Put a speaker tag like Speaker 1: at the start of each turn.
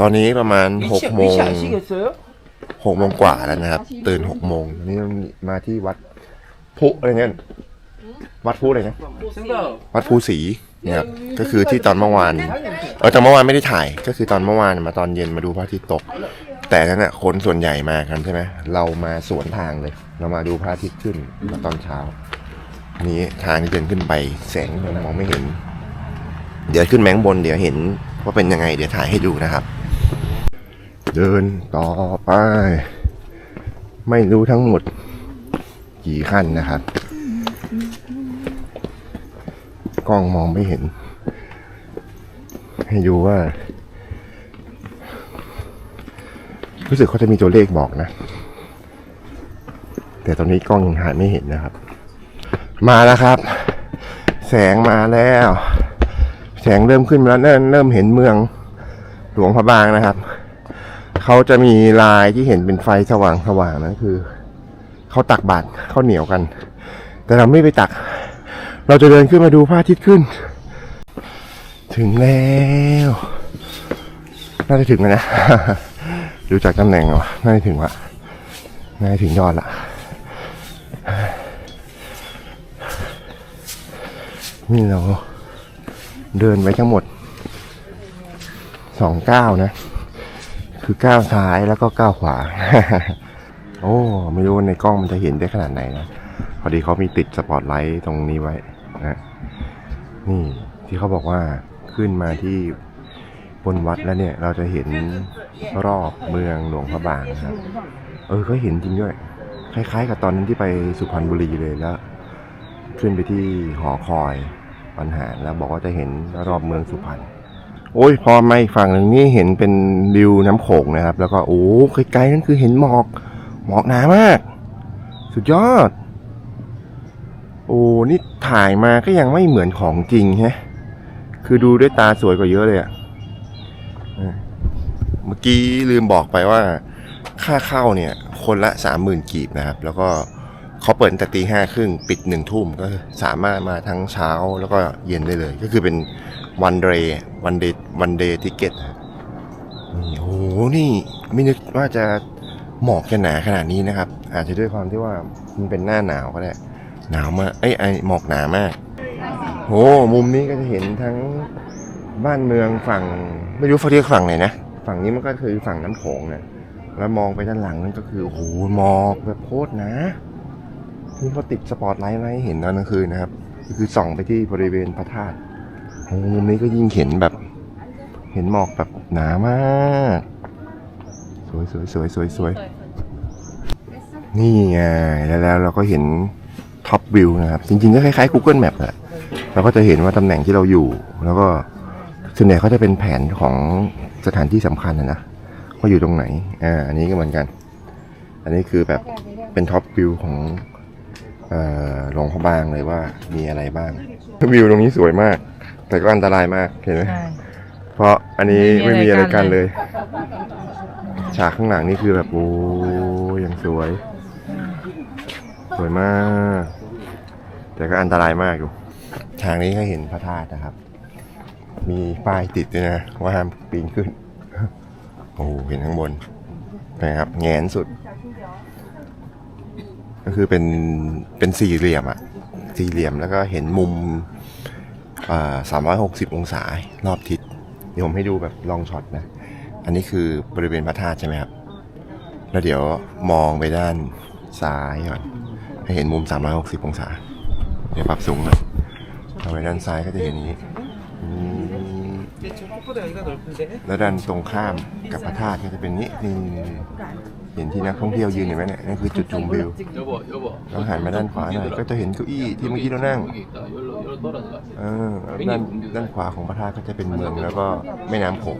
Speaker 1: ตอนนี้ประมาณหกโมงหกโมงกว่าแล้วนะครับ ตื่นหกโมงนี่มาที่วัดพุอะไรเงี้ยวัดพุอะไรนะวัดภูสีเนะครับก็คือที่ตอนเมื่อวานเออแต่เมื่อวานไม่ได้ถ่ายก็คือตอนเมื่อวานมาตอนเย็นมาดูพระอาทิตย์ตก แต่นั้นอะคนส่วนใหญ่มากันใช่ไหมเรามาสวนทางเลย เรามาดูพระอาทิตย์ขึ้นมาตอนเช้า นี้ทางเดินขึ้นไปแสงมองไม่เห็น เดี๋ยวขึ้นแมงบนเดี๋ยวเห็นว่าเป็นยังไงเดี๋ยวถ่ายให้ดูนะครับ เดินต่อไป ไม่รู้ทั้งหมด กี่ขั้นนะครับ กล้องมองไม่เห็น ให้ดูว่า รู้สึกเขาจะมีตัวเลขบอกนะ แต่ตอนนี้กล้องยังถ่ายไม่เห็นนะครับ มาแล้วครับ แสงมาแล้ว แสงเริ่มขึ้นแล้วเริ่มเห็นเมืองหลวงพระบางนะครับ เขาจะมีลายที่เห็นเป็นไฟสว่างสว่างๆนะคือ เขาตักบาตรข้าวเหนียวกัน แต่เราไม่ไปตัก เราจะเดินขึ้นมาดูพระอาทิตย์ขึ้น ถึงแล้วน่าจะถึงแล้วนะดูจากตำแหน่งแล้วน่าจะถึงละน่าจะถึงยอดละนี่เราเดินไปทั้งหมดสองเก้านะ คือก้าวซ้ายแล้วก็ก้าวขวา โอ้ ไม่รู้ในกล้องมันจะเห็นได้ขนาดไหนนะ พอดีเขามีติดสปอตไลท์ตรงนี้ไว้นะนี่ที่เขาบอกว่าขึ้นมาที่บนวัดแล้วเนี่ย เราจะเห็นรอบเมืองหลวงพระบางนะครับ เออก็เห็นจริงด้วย คล้ายๆ กับตอนนั้นที่ไปสุพรรณบุรีเลยแล้ว ขึ้นไปที่หอคอยปัญหาแล้วบอกว่าจะเห็นรอบเมืองสุพรรณ โอ้ยพอมาอีกฝั่งหนึ่งนี่เห็นเป็นริวน้ำโขงนะครับ แล้วก็โอ้ไกลๆนั่นคือเห็นหมอกหมอกหนามาก สุดยอด โอ้นี่ถ่ายมาก็ยังไม่เหมือนของจริงฮะคือดูด้วยตาสวยกว่าเยอะเลยอะเออเมื่อกี้ลืมบอกไปว่าค่าเข้าเนี่ย คนละสามหมื่นกีบนะครับ แล้วก็ เขาเปิดตั้งแต่ตีห้าครึ่งปิดหนึ่งทุ่มก็สามารถมาทั้งเช้าแล้วก็เย็นได้เลย ก็คือเป็นวันเดย์วันเดย์วันเดย์ทิเก็ตนี่โอ้โหนี่ไม่นึกว่าจะหมอกจะหนาขนาดนี้นะครับ อาจจะด้วยความที่ว่ามันเป็นหน้าหนาวก็ได้หนาวมากเอ้ยไอหมอกหนามากโอ้มุมนี้ก็จะเห็นทั้งบ้านเมืองฝั่ง ไม่รู้เขาเรียกฝั่งไหนนะฝั่งนี้มันก็คือฝั่งน้ำโขงนะแล้วมองไปด้านหลังนั่นก็คือโอ้โหหมอกแบบโคตรนะ นี่เขาติดสปอตไลท์ไว้ให้เห็นตอนกลางคืนนะครับ ก็คือส่องไปที่บริเวณพระธาตุโอ้มุมนี้ก็ยิ่งเห็นแบบ เห็นหมอกแบบหนามาก สวยสวยสวยสวยสวยนี่ไงแล้วแล้วเราก็เห็นท็อปวิวนะครับ จริงๆก็คล้ายๆ Google Map แหละเราก็จะเห็นว่าตำแหน่งที่เราอยู่ แล้วก็ส่วนใหญ่เขาจะเป็นแผนของสถานที่สำคัญนะนะว่าอยู่ตรงไหนอ่าอันนี้ก็เหมือนกัน อันนี้คือแบบเป็นท็อปวิวของ หลวงพระบางเลยว่ามีอะไรบ้างวิวตรงนี้สวยมาก แต่ก็อันตรายมากเห็นไหม
Speaker 2: ใช่
Speaker 1: เพราะอันนี้
Speaker 2: ไม่
Speaker 1: ไม่
Speaker 2: มี
Speaker 1: มี
Speaker 2: อะ
Speaker 1: อะไรไร
Speaker 2: กั
Speaker 1: กันน
Speaker 2: เล
Speaker 1: เลยยฉากข้างหลังนี่คือแบบโอ้ยังสวย สวยมาก แต่ก็อันตรายมากอยู่ทางนี้ก็เห็นพระธาตุนะครับ มีป้ายติดด้วยนะว่าห้ามปีนขึ้น โอ้เห็นข้างบนนะครับแงนสุด ก็คือเป็นเป็นสี่เหลี่ยมอะสี่เหลี่ยมแล้วก็เห็นมุมสามร้อยหกสิบองศารอบทิศเดี๋ยวผมให้ดูแบบลองช็อตนะ อันนี้คือบริเวณพระธาตุใช่ไหมครับ แล้วเดี๋ยวมองไปด้านซ้ายก่อนให้เห็นมุม 360 องศา เดี๋ยวปรับสูงหน่อยเอาไปด้านซ้ายก็จะเห็นอย่างนี้ แล้วด้านตรงข้ามกับพระธาตุก็จะเป็นนี้นี่เห็นที่นักท่องเที่ยวยืนเห็นไหมเนี่ยนั่นคือจุดชมวิวเราหันมาด้านขวาหน่อยก็จะเห็นเก้าอี้ที่เมื่อกี้เรานั่งด้านด้านขวาของพระธาตุก็จะเป็นเมืองแล้วก็แม่น้ำโขง